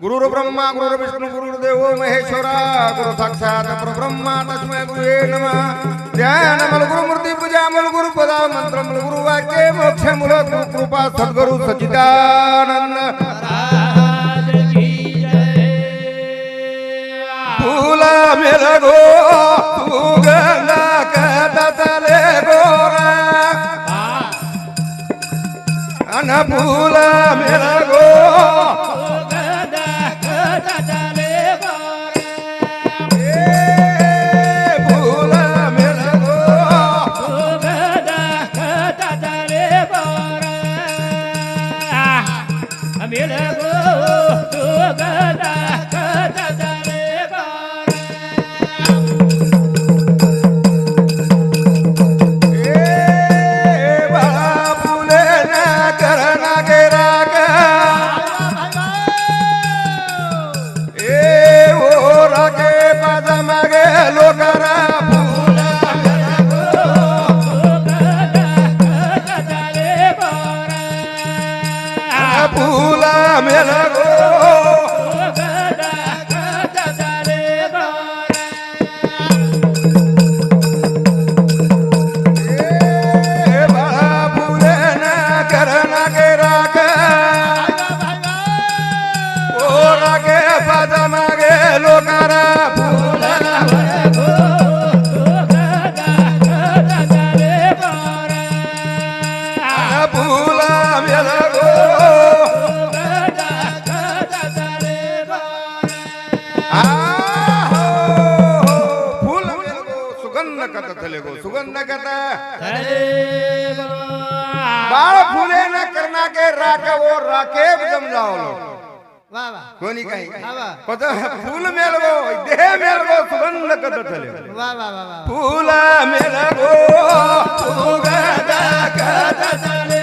गुरुर ब्रह्मा गुरुर विष्णु गुरुर्देव महेश्वरा गुरु साक्षात परब्रह्मा तस्मै गुरुवे नमः ध्यान मल गुरु मूर्ति पूजा मल गुरु पदा मंत्र मल गुरु वाक्य मोक्ष मूल गुरु कृपा सद्गुरु सचिदानंद महाराज की जय फूला मेरा गो तू गंगा कदतले गोरा अन फूला मेरा गो સુગંધ કત બાળ ફૂલે ન કરના કે રાખવો રાકે સમજાવલો વાહ વાહ. કોની કઈ. પદ ફૂલ મેળવો દેહ મેળવો સુગંધ કત થલે વાહ વાહ વાહ વાહ. ફૂલ મેળવો સુગંધ કત થલે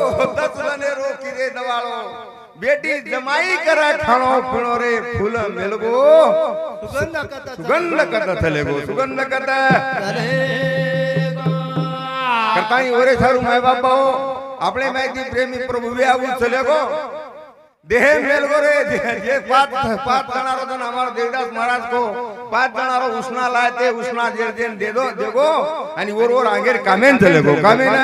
રોકી દે દવાળો બેટી જમાઈ કરે ખાણો પીણો રે ફૂલ મેલગો સુગંધ કત સુગંધ કત થલેગો સુગંધ કત કરતાઈ ઓરે સારું માય બાપાઓ. આપણે માયથી પ્રેમી પ્રભુ આવું ચલેગો देहे मेल गोरे जे पाच पांच जनारो जन हमारो देवदास महाराज को पांच जनारो उसना लाए ते उसना जे देन दे दो आणि वर वर आंगेर कामेन चले गो कामेन.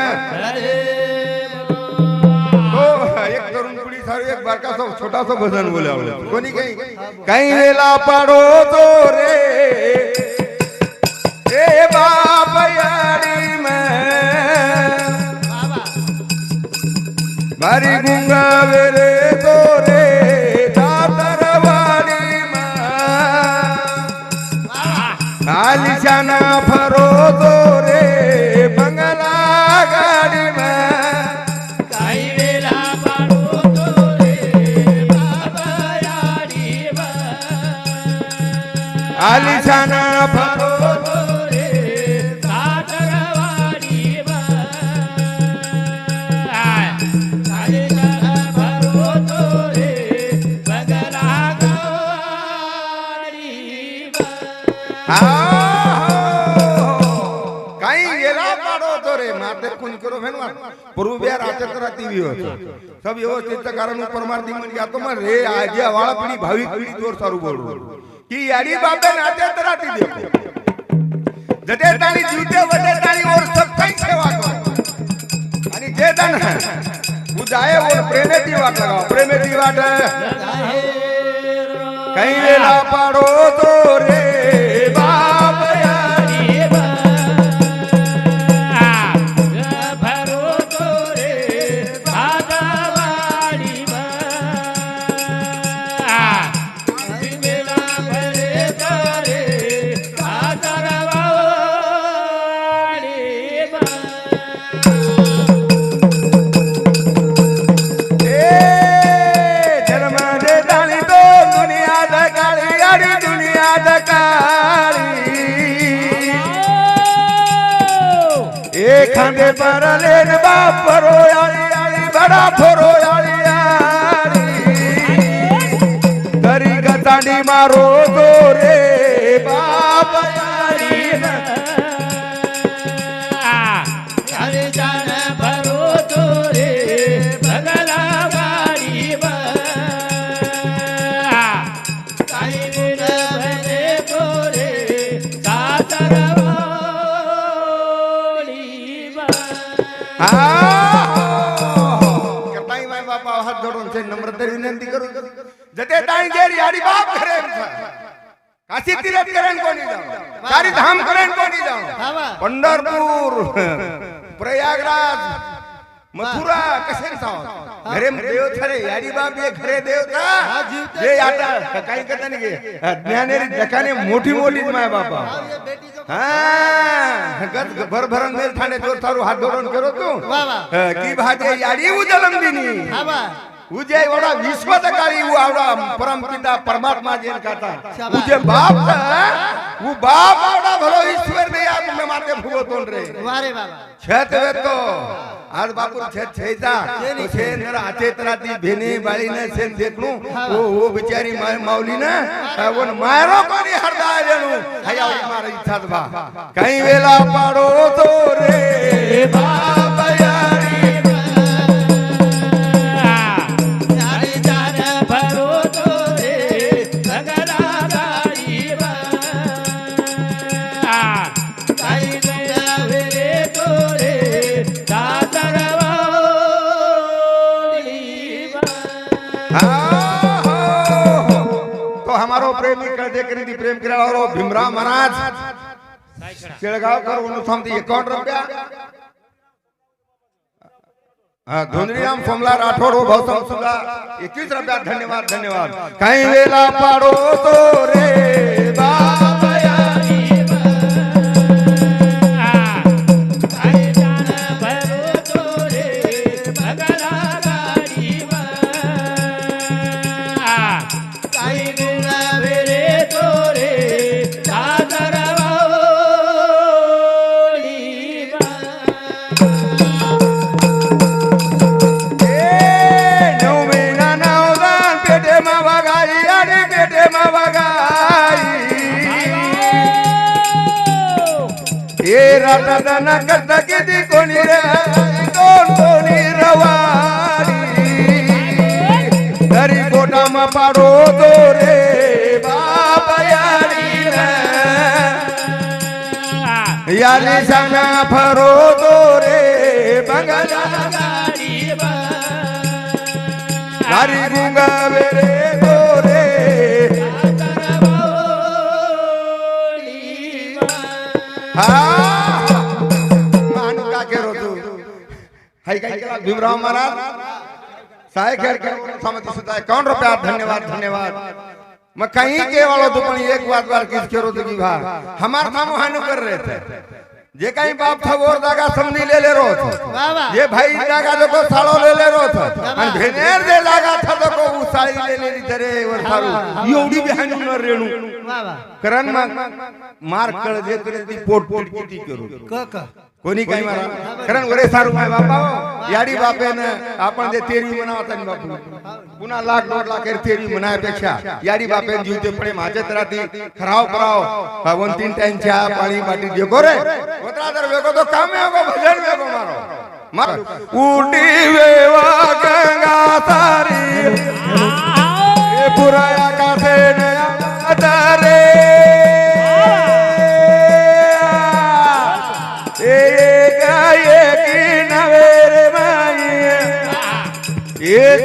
एक तरुण पिढी सारी एक बारका सा छोटा सा भजन बोले आवले कोणी काही? काही वेला पाडो तो रे ए बाप यारी में. बाबा. भारी गुंगा वेरे. ફેનવા પૂર્વ બે રાતે કરાતી વિયો છે સબ વ્યવસ્થિત કારણ ઉપર મારતી મન ગયા તો માં રે આજે વાળા પીડી ભાવિક પીડી જોર સારું બોલવું. કી યાડી બાપે નાતે તરાતી દેખો. જતે તારી જીવતે વતે તારી ઓર સબ કઈ સેવા કરો. અને જે દન હું જાય ઓર પ્રેમેથી વાટ લગાવ. પ્રેમેથી વાત કઈ વેલા પાડો તો રે. खांदे पर लेन बाप रोयाली आली बड़ा थोरो आली. आली गरी गताडी मारो गोरे बाप. તાઈ ઘેર યારી બાપ કરે એમ થાય. કાશી તીરથ કરે ને કોની જાઉં ચારી ધામ કરે ને કોની બાબા પંઢરપુર પ્રયાગરાજ મથુરા કશે થાવ ઘરે દેવ થરે યારી બાપ એ ઘરે દેવતા જે આટા કાઈ કરતા ને કે જ્ઞાનેરી દકાને મોટી મોટી માય બાપા હા ગત ભર ભરન મેલ થાને જોર થારું હાથ ધોરણ કરો તું. હા, કી ભાજે યારી ઉ જલમદીની બાબા ઉજય વડા વિશ્વ દકારી ઉ આવડા પરમ પિતા પરમાત્મા જેન કાતા શાબાશ. ઉજે બાપ ઉ બાપ આવડા ભલો ઈશ્વર ને આ મે માતે ફુગો તોન રે. વારે બાબા છેત વેતો આજ બાપુ છેત છેતા તો છે નર આચે તરાતી ભેની બાળી ને છે દેખલું ઓ ઓ બિચારી માય માવલી ને ઓન મારો કોની હરદાય રેણું? હયા મારી ઈચ્છા તો બા. કઈ વેલા પાડો તો રે. બાપ करीती प्रेम किराळावर भीमराव महाराज केळगावकर म्हणून थांबते. एकावन्न रुपया. धोंडीराम सोमला राठोड हो भाऊ एकवीस रुपया. धन्यवाद धन्यवाद. काही वेळा पाडो तो रे बा. યાલી સાના ફરો તો રે બંગલા भीमराव महाराज साहेब खेडकर समिति से जाए कौन प्यार धन्यवाद धन्यवाद. मैं कहीं के वालों तो पनी एक बात बार किस करो तो की भाग हमार काम वहां न कर रहे थे। ये कहीं बाप था और दागा समझी ले ले रो ये भाई दागा जो को सालो ले ले रो था और भेनेर दे दागा था तो को उसाई ले ले तेरे और सारू एवढी बिहान न रेणू। करण मार कर दे करे ती पोट पोट किती करू। क क। કોની કઈ મારા? કરણ ઓરે સારું માય બાપા યાડી બાપે ને આપણ જે તેરવી મનાવતા ને બાપુ. પુના લાખ દોઢ લાખ એર તેરવી મનાય અપેક્ષા. યાડી બાપે જીવતે પડે માજે તરાતી. ખરાવ પરાવ ભગવાન તીન ટાઈમ ચા પાણી બાટી દેગો રે ગોત્રાદર વેગો તો કામે વેગો ભજન વેગો મારો. ઉડી વેવા ગંગા તારી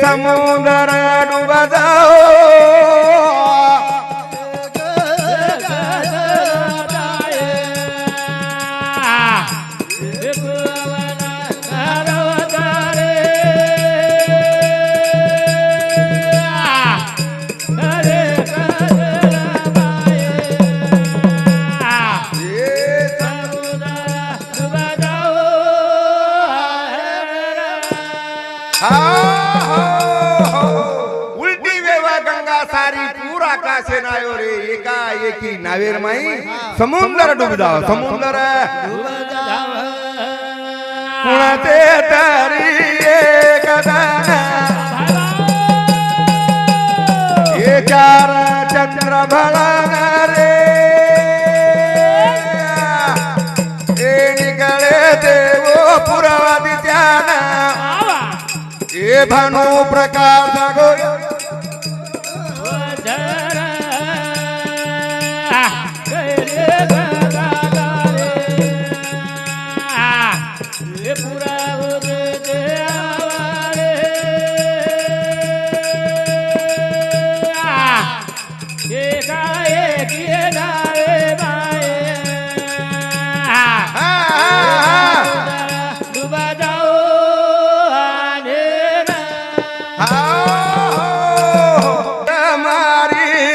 समुद्र डुबा जाओ माई समुद्र डुबदा समुद्र कुणाचे तरी हे चार चंद्र भळा रे निकळे देव पुरावा दित्याना हे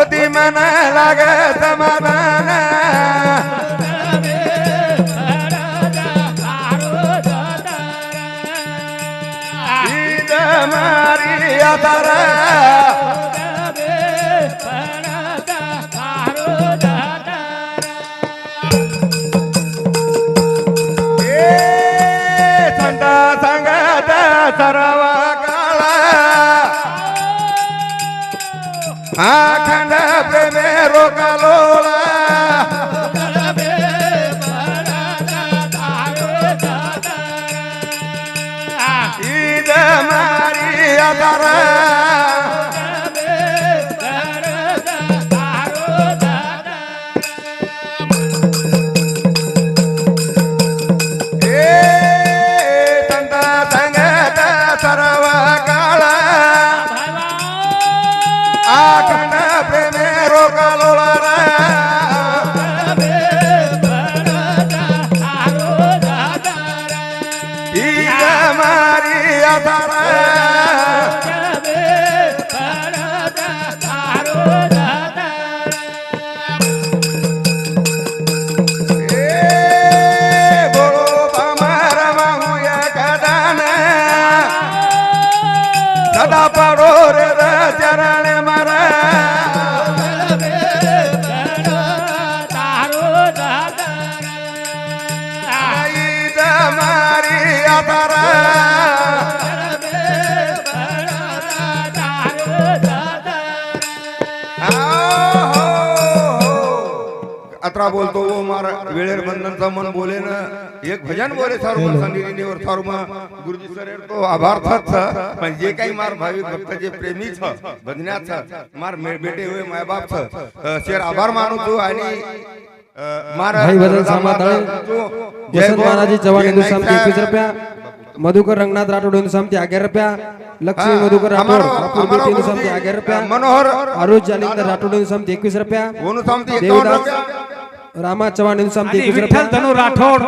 होती मन लागे समाधान. আখণ্ড প্রেমে রোকালোলা ঈদ মারিয়া তারা પડો રે ચરણ મારા. कथा बोलतो ओ मार वेळेर बंधनचा मन बोले ना एक भजन बोले सारुमा संधीवर सारुमा. गुरुजी सर तो आभार्थच पण जे काही मार भाविक भक्ताचे प्रेमी छ भजनाच मार बेटे होय मायबाप छ शेर आभार मानू तू आणि भाई भजन एकवीस रुपया. मधुकर रंगनाथ राठोड हिंदू समिती रुपया. लक्ष्मी मधुकर राठोड अग्यार रुपया. मनोहर आरुष जालिंदर राठोड हिंदू एकवीस रुपया. देवदास રામા ચવાણ ઇન્સામથી વિઠ્ઠલ ધનુ રાઠોડ